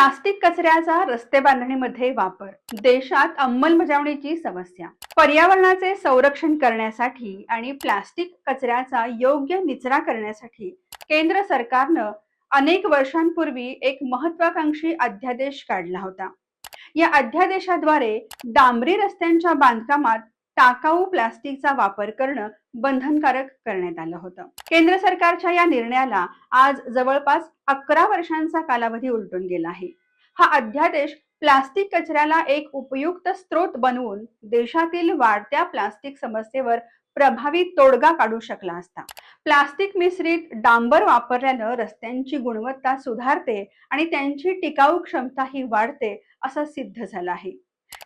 Plastic कचऱ्याचा रस्ते बांधणीमध्ये वापर देशात अंमलबजावणीची समस्या पर्यावरणाचे संरक्षण करण्यासाठी आणि प्लास्टिक कचऱ्याचा योग्य निचरा करण्यासाठी केंद्र सरकारनं अनेक वर्षांपूर्वी एक महत्वाकांक्षी अध्यादेश काढला होता. या अध्यादेशाद्वारे डांबरी रस्त्यांच्या बांधकामात टाकाऊ प्लास्टिकचा वापर करणं बंधनकारक करण्यात आलं होतं. केंद्र सरकारच्या या निर्णयाला आज जवळपास अकरा वर्षांचा कालावधी उलटून गेला आहे. हा अध्यादेश प्लास्टिक कचऱ्याला एक उपयुक्त स्त्रोत बनवून देशातील वाढत्या प्लास्टिक समस्येवर प्रभावी तोडगा काढू शकला असता. प्लास्टिक मिश्रित डांबर वापरल्यानं रस्त्यांची गुणवत्ता सुधारते आणि त्यांची टिकाऊ क्षमताही वाढते असं सिद्ध झालं आहे.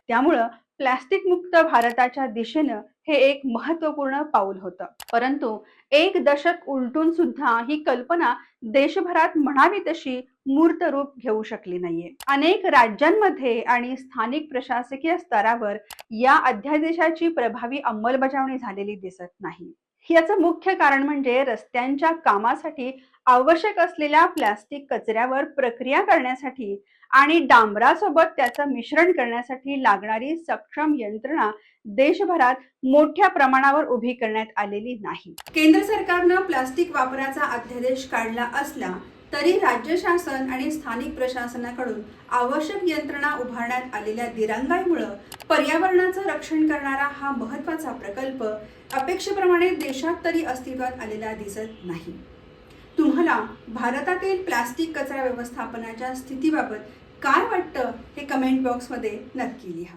त्यामुळं प्लास्टिक मुक्त भारताच्या दिशेनं हे एक महत्त्वपूर्ण पाऊल होतं. परंतु एक दशक उलटून सुद्धा ही कल्पना देशभरात म्हणावी तशी मूर्त रूप घेऊ शकली नाहीये. अनेक राज्यांमध्ये आणि स्थानिक प्रशासकीय स्तरावर या अध्यादेशाची प्रभावी अंमलबजावणी झालेली दिसत नाही. याचं मुख्य कारण म्हणजे रस्त्यांच्या कामासाठी आवश्यक असलेल्या प्लास्टिक कचऱ्यावर प्रक्रिया करण्यासाठी आणि डांबरासोबत त्याचं मिश्रण करण्यासाठी लागणारी सक्षम यंत्रणा देशभरात मोठ्या प्रमाणावर उभी करण्यात आलेली नाही. केंद्र सरकारनं प्लास्टिक वापराचा अध्यादेश काढला असला तरी राज्य शासन आणि स्थानिक प्रशासनाकडून आवश्यक यंत्रणा उभारण्यात आलेल्या दिरंगाईमुळं पर्यावरणाचं रक्षण करणारा हा महत्त्वाचा प्रकल्प अपेक्षेप्रमाणे देशात तरी अस्तित्वात आलेला दिसत नाही. तुम्हाला भारतातील प्लास्टिक कचरा व्यवस्थापनाच्या स्थितीबाबत काय वाटतं हे कमेंट बॉक्समध्ये नक्की लिहा.